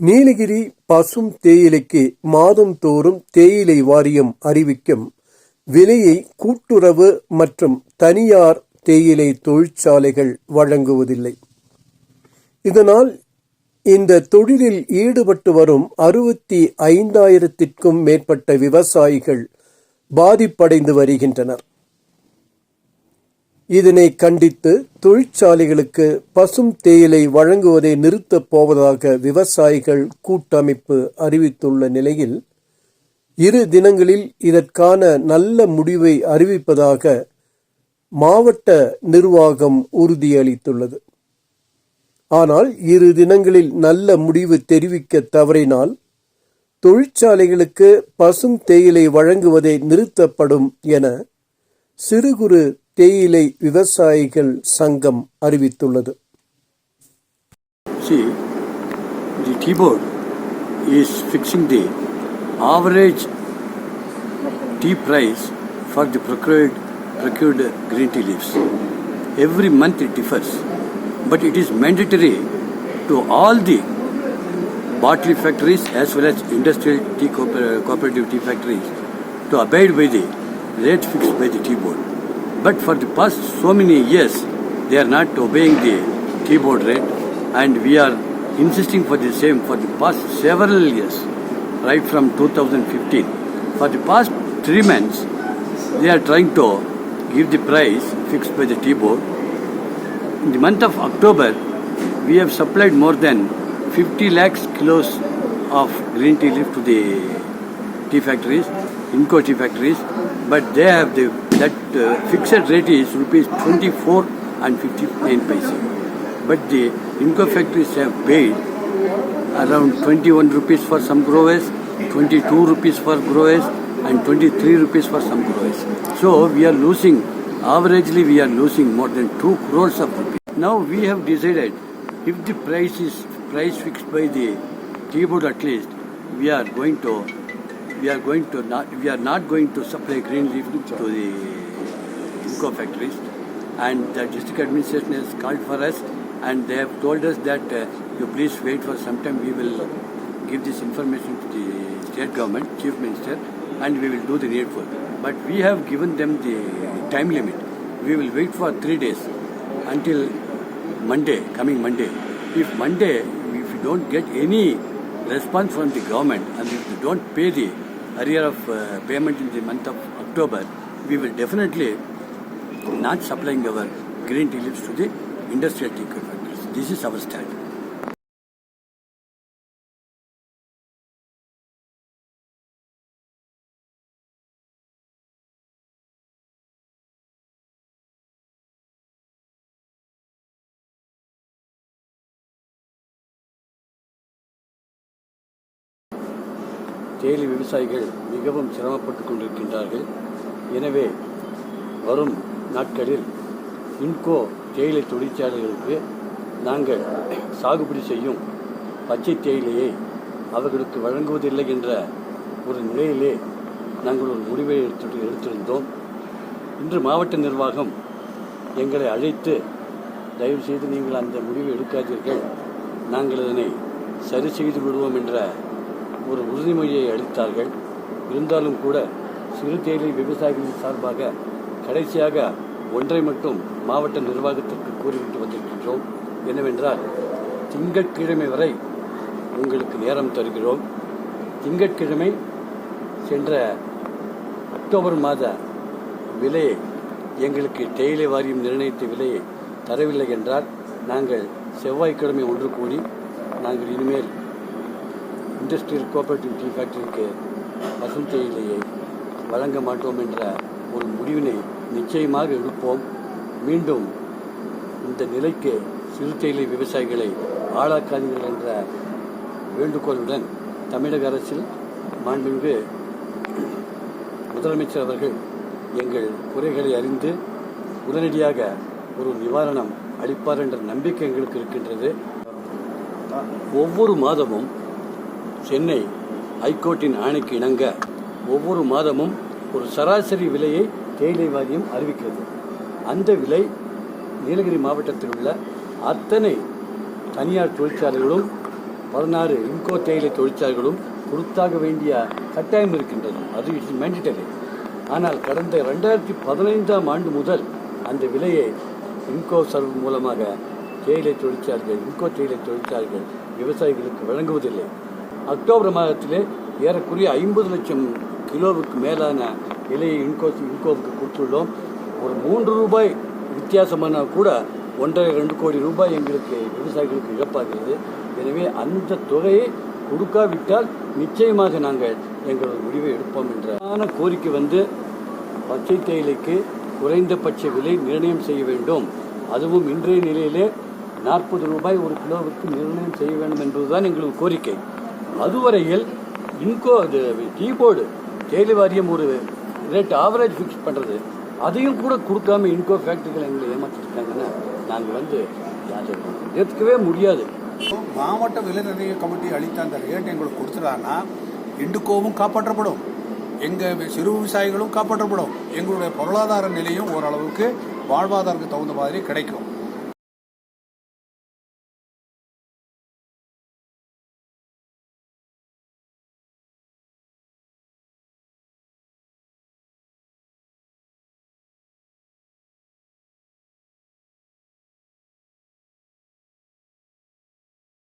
நீலகிரி பசும் தேயிலைக்கு மாதம் தோறும் தேயிலை வாரியம் அறிவிக்கும் விலையை கூட்டுறவு மற்றும் தனியார் தேயிலை தொழிற்சாலைகள் வழங்குவதில்லை. இதனால் இந்த தொழிலில் ஈடுபட்டு வரும் அறுபத்தி ஐந்தாயிரத்திற்கும் மேற்பட்ட விவசாயிகள் பாதிப்படைந்து வருகின்றனர். இதனை கண்டித்து தொழிற்சாலைகளுக்கு பசும் தேயிலை வழங்குவதை நிறுத்தப் போவதாக விவசாயிகள் கூட்டமைப்பு அறிவித்துள்ள நிலையில் இரு தினங்களில் இதற்கான நல்ல முடிவை அறிவிப்பதாக மாவட்ட நிர்வாகம் உறுதியளித்துள்ளது. ஆனால் இரு தினங்களில் நல்ல முடிவு தெரிவிக்க தவறினால் தொழிற்சாலைகளுக்கு பசும் தேயிலை வழங்குவதை நிறுத்தப்படும் என சிறு குறு தேயிலை விவசாயிகள் சங்கம் அறிவித்துள்ளது See, the tea board is fixing the average tea price for the procured, procured green tea leaves. Every month it differs, but it is mandatory to all the bottle factories as well as industrial tea cooper- cooperative tea factories to abide by the rate fixed by the tea board. But for the past so many years, they are not obeying the tea board rate, and we are insisting for the same for the past several years, right from 2015. For the past three months, they are trying to give the price fixed by the tea board. In the month of October, we have supplied more than 50 lakhs kilos of green tea leaf to the tea factories, Inco tea factories, but they have the that uh, fixed rate is rupees 24 and 59 paise. But the Inco factories have paid around 21 rupees for some growers, 22 rupees for growers, and 23 rupees for some growers. So we are losing, averagely we are losing more than 2 crores of rupees. Now we have decided if the price is price fixed by the tea board at least, we are going to we are going to not we are not going to supply green leaf to the Inco factories. And the district administration has called for us and they have told us that uh, you please wait for some time. We will give this information to the state government chief minister and we will do the needful. But we have given them the time limit. We will wait for 3 days until monday coming monday. If monday if you don't get any response from the government and if you don't pay the arrear of uh, payment in the month of october we will definitely not supplying our green tea leaves to the industrial tea factories. This is our stand. தேயிலை விவசாயிகள் மிகவும் சிரமப்பட்டு கொண்டிருக்கின்றார்கள். எனவே வரும் நாட்களில் இன்கோ தேயிலை தொழிற்சாலைகளுக்கு நாங்கள் சாகுபடி செய்யும் பச்சை தேயிலையை அவர்களுக்கு வழங்குவதில்லை என்ற ஒரு நிலையிலே நாங்கள் ஒரு முடிவை எடுத்து எடுத்திருந்தோம். இன்று மாவட்ட நிர்வாகம் எங்களை அழைத்து தயவு செய்து நீங்கள் அந்த முடிவை எடுக்காதீர்கள். நாங்கள் இதனை சரி செய்து விடுவோம் என்ற ஒரு உறுதிமொழியை அளித்தார்கள். இருந்தாலும் கூட சிறு தேயிலை விவசாயிகளின் சார்பாக கடைசியாக ஒன்றை மட்டும் மாவட்ட நிர்வாகத்திற்கு கூறிவிட்டு வந்திருக்கின்றோம். என்னவென்றால் திங்கட்கிழமை வரை உங்களுக்கு நேரம் தருகிறோம். திங்கட்கிழமை சென்ற அக்டோபர் மாத விலையை எங்களுக்கு தேயிலை வாரியம் நிர்ணயித்த விலையை தரவில்லை என்றால் நாங்கள் செவ்வாய்க்கிழமை ஒன்று கூடி நாங்கள் இனிமேல் இண்டஸ்ட்ரியல் கோஆபரேட்டிவ் டீ ஃபேக்டரிக்கு பசும் தேயிலையை வழங்க மாட்டோம் என்ற ஒரு முடிவினை நிச்சயமாக எடுப்போம். மீண்டும் இந்த நிலைக்கு சிறு தேயிலை விவசாயிகளை ஆளாக்காதீர்கள் என்ற வேண்டுகோளுடன் தமிழக அரசில் மாண்புமிகு முதலமைச்சர் அவர்கள் எங்கள் குறைகளை அறிந்து உடனடியாக ஒரு நிவாரணம் அளிப்பார் என்ற நம்பிக்கை எங்களுக்கு இருக்கின்றது. ஒவ்வொரு மாதமும் சென்னை ஹைகோர்ட்டின் ஆணைக்கு இணங்க ஒவ்வொரு மாதமும் ஒரு சராசரி விலையை தேயிலை வாரியம் அறிவிக்கிறது. அந்த விலை நீலகிரி மாவட்டத்தில் உள்ள அத்தனை தனியார் தொழிற்சாலைகளும் பதினாறு இன்கோ தேயிலை தொழிற்சாலைகளும் கொடுத்தாக வேண்டிய கட்டாயம் இருக்கின்றது. அது இட்ஸ் மேண்டிட்டரி ஆனால் கடந்த ரெண்டாயிரத்தி பதினைந்தாம் ஆண்டு முதல் அந்த விலையை இன்கோ சர்வ் மூலமாக தேயிலை தொழிற்சாலைகள் இன்கோ தேயிலை தொழிற்சாலைகள் விவசாயிகளுக்கு வழங்குவதில்லை. அக்டோபர் மாதத்திலே ஏறக்குறைய ஐம்பது லட்சம் கிலோவுக்கு மேலான விலையை இன்கோ இன்கோவுக்கு கொடுத்துள்ளோம். ஒரு மூன்று ரூபாய் வித்தியாசமான கூட ஒன்றரை ரெண்டு கோடி ரூபாய் எங்களுக்கு விவசாயிகளுக்கு இழப்பாகிறது. எனவே அந்த தொகையை கொடுக்காவிட்டால் நிச்சயமாக நாங்கள் எங்களது முடிவை எடுப்போம் என்ற கோரிக்கை வந்து பச்சை தேயிலைக்கு குறைந்தபட்ச விலை நிர்ணயம் செய்ய வேண்டும். அதுவும் இன்றைய நிலையிலே நாற்பது ரூபாய் ஒரு கிலோவுக்கு நிர்ணயம் செய்ய வேண்டும் என்பதுதான் எங்களுக்கு கோரிக்கை. அதுவரையில் இன்கோ அது கீபோர்டு கேலி வாரியம் ஒரு ரேட் ஆவரேஜ் ஃபிக்ஸ் பண்ணுறது அதையும் கூட கொடுக்காம இன்கோ ஃபேக்டரிகள் எங்களை ஏமாற்றிருக்காங்கன்னா நாங்கள் வந்து ஏற்றுக்கவே முடியாது. மாவட்ட விலை நிர்ணய கமிட்டி அளித்த அந்த ரேட் எங்களுக்கு கொடுத்துட்டாங்கன்னா இண்டுக்கோவும் காப்பாற்றப்படும். எங்கள் சிறு விவசாயிகளும் காப்பாற்றப்படும். எங்களுடைய பொருளாதார நிலையும் ஓரளவுக்கு வாழ்வாதாரத்துக்கு தகுந்த மாதிரி கிடைக்கும்.